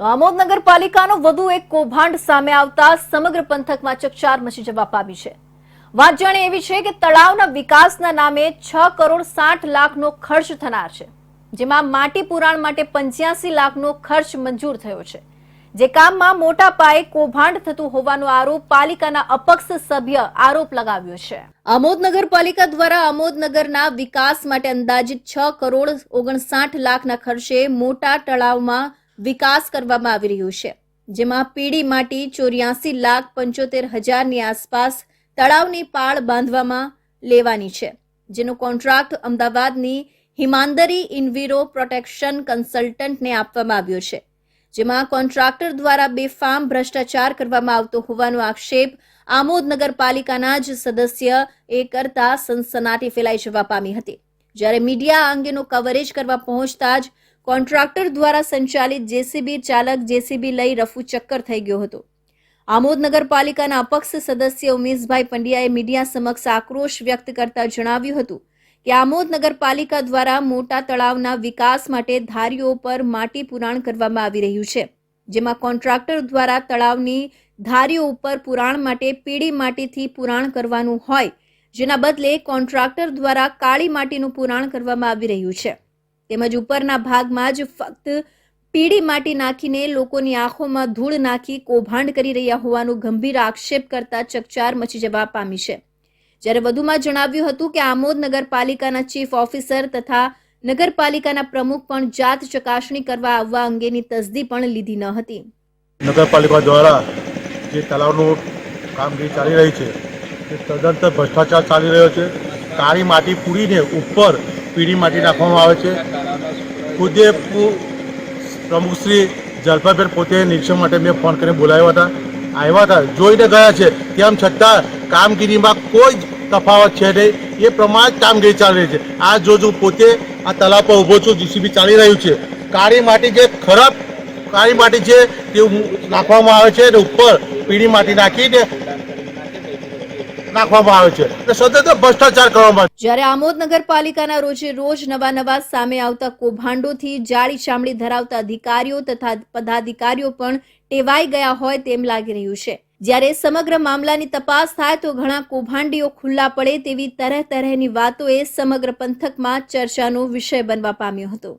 આમોદ નગરપાલિકાનો વધુ એક કૌભાંડ સામે આવતા સમગ્ર પંથકમાં ચકચાર મચી જવા પામી છે. વાત જાણે એવી છે કે તળાવના વિકાસના નામે છ કરોડ સાઠ લાખનો ખર્ચ થનાર છે, જેમાં માટી પુરાણ માટે પંચ્યાસી લાખનો ખર્ચ મંજૂર થયો છે. જે કામમાં મોટા પાયે કૌભાંડ થતું હોવાનો આરોપ પાલિકાના અપક્ષ સભ્ય આરોપ લગાવ્યો છે. આમોદ નગરપાલિકા દ્વારા આમોદ નગરના વિકાસ માટે અંદાજિત છ કરોડ ઓગણસાઠ લાખના ખર્ચે મોટા તળાવમાં વિકાસ કરવામાં આવી રહ્યું છે, જેમાં પીડી માટી ચોર્યાસી લાખ પંચોતેર હજારની આસપાસ તળાવની પાળ બાંધવામાં લેવાની છે, જેનો કોન્ટ્રાક્ટ અમદાવાદની હિમાંદરી ઇન્વિરો પ્રોટેક્શન કન્સલ્ટન્ટને આપવામાં આવ્યો છે, જેમાં કોન્ટ્રાક્ટર દ્વારા બેફામ ભ્રષ્ટાચાર કરવામાં આવતો હોવાનો આક્ષેપ આમોદ નગરપાલિકાના જ સદસ્ય એ કરતા સનસનાટી ફેલાઈ જવા પામી હતી, જ્યારે મીડિયા આ અંગેનો કવરેજ કરવા પહોંચતા જ કોન્ટ્રાક્ટર દ્વારા સંચાલિત જેસીબી ચાલક જેસીબી લઈ રફુ ચક્કર થઈ ગયો હતો. આમોદ નગરપાલિકાના અપક્ષ સદસ્ય ઉમેશભાઈ પંડ્યાએ મીડિયા સમક્ષ આક્રોશ વ્યક્ત કરતા જણાવ્યું હતું કે આમોદ નગરપાલિકા દ્વારા મોટા તળાવના વિકાસ માટે ધારીઓ પર માટી પુરાણ કરવામાં આવી રહ્યું છે, જેમાં કોન્ટ્રાક્ટર દ્વારા તળાવની ધારીઓ ઉપર પુરાણ માટે પીળી માટીથી પુરાણ કરવાનું હોય, જેના બદલે કોન્ટ્રાક્ટર દ્વારા કાળી માટીનું પુરાણ કરવામાં આવી રહ્યું છે. તેમજ ઉપરના ભાગમાં જ ફક્ત પીળી માટી નાખીને લોકોની આંખોમાં ધૂળ નાખી કૌભાંડ કરી રહ્યા હોવાનું ગંભીર આક્ષેપ કરતા ચકચાર મચી જવા પામી છે. જ્યારે વધુમાં જણાવ્યું હતું કે આમોદ નગરપાલિકાના ચીફ ઓફિસર તથા નગરપાલિકાના પ્રમુખ પણ જાત ચકાસણી કરવા આવવા અંગેની તસદી પણ લીધી ન હતી. નગરપાલિકા દ્વારા જે તલાવનું કામગીરી ચાલી રહી છે, તે તદંતર ભ્રષ્ટાચાર ચાલી રહ્યો છે. કાળી માટી પૂરીને ઉપર પીળી માટી નાખવામાં આવે છે. ખુદે પ્રમુખશ્રી પ્રમુખ જલપાબેન પોતે નિરીક્ષણ માટે મેં ફોન કરીને બોલાવ્યા હતા. આવ્યા હતા. જોઈને ગયા છે. તેમ છતાં કામગીરીમાં કોઈ જ તફાવત છે નહીં. એ પ્રમાણે કામગીરી ચાલી રહી છે. આ જો પોતે આ તલાવ પર ઊભો છું, જીસીબી ચાલી રહ્યું છે. કાળી માટી જે ખરાબ કાળી માટી છે, તે નાખવામાં આવે છે અને ઉપર પીળી માટી નાખીને નાખવામાં આવે છે. અને સતત ભ્રષ્ટાચાર કરવામાં આવે આમોદ નગરપાલિકાના રોજે રોજ નવા નવા સામે આવતા કૌભાંડોથી જાળી ચામડી ધરાવતા અધિકારીઓ તથા પદાધિકારીઓ પણ ટેવાઈ ગયા હોય તેમ લાગી રહ્યું છે. જ્યારે સમગ્ર મામલાની તપાસ થાય તો ઘણા કૌભાંડીઓ ખુલ્લા પડે તેવી તરહ તરહની વાતોએ સમગ્ર પંથકમાં ચર્ચાનો વિષય બનવા પામ્યો હતો.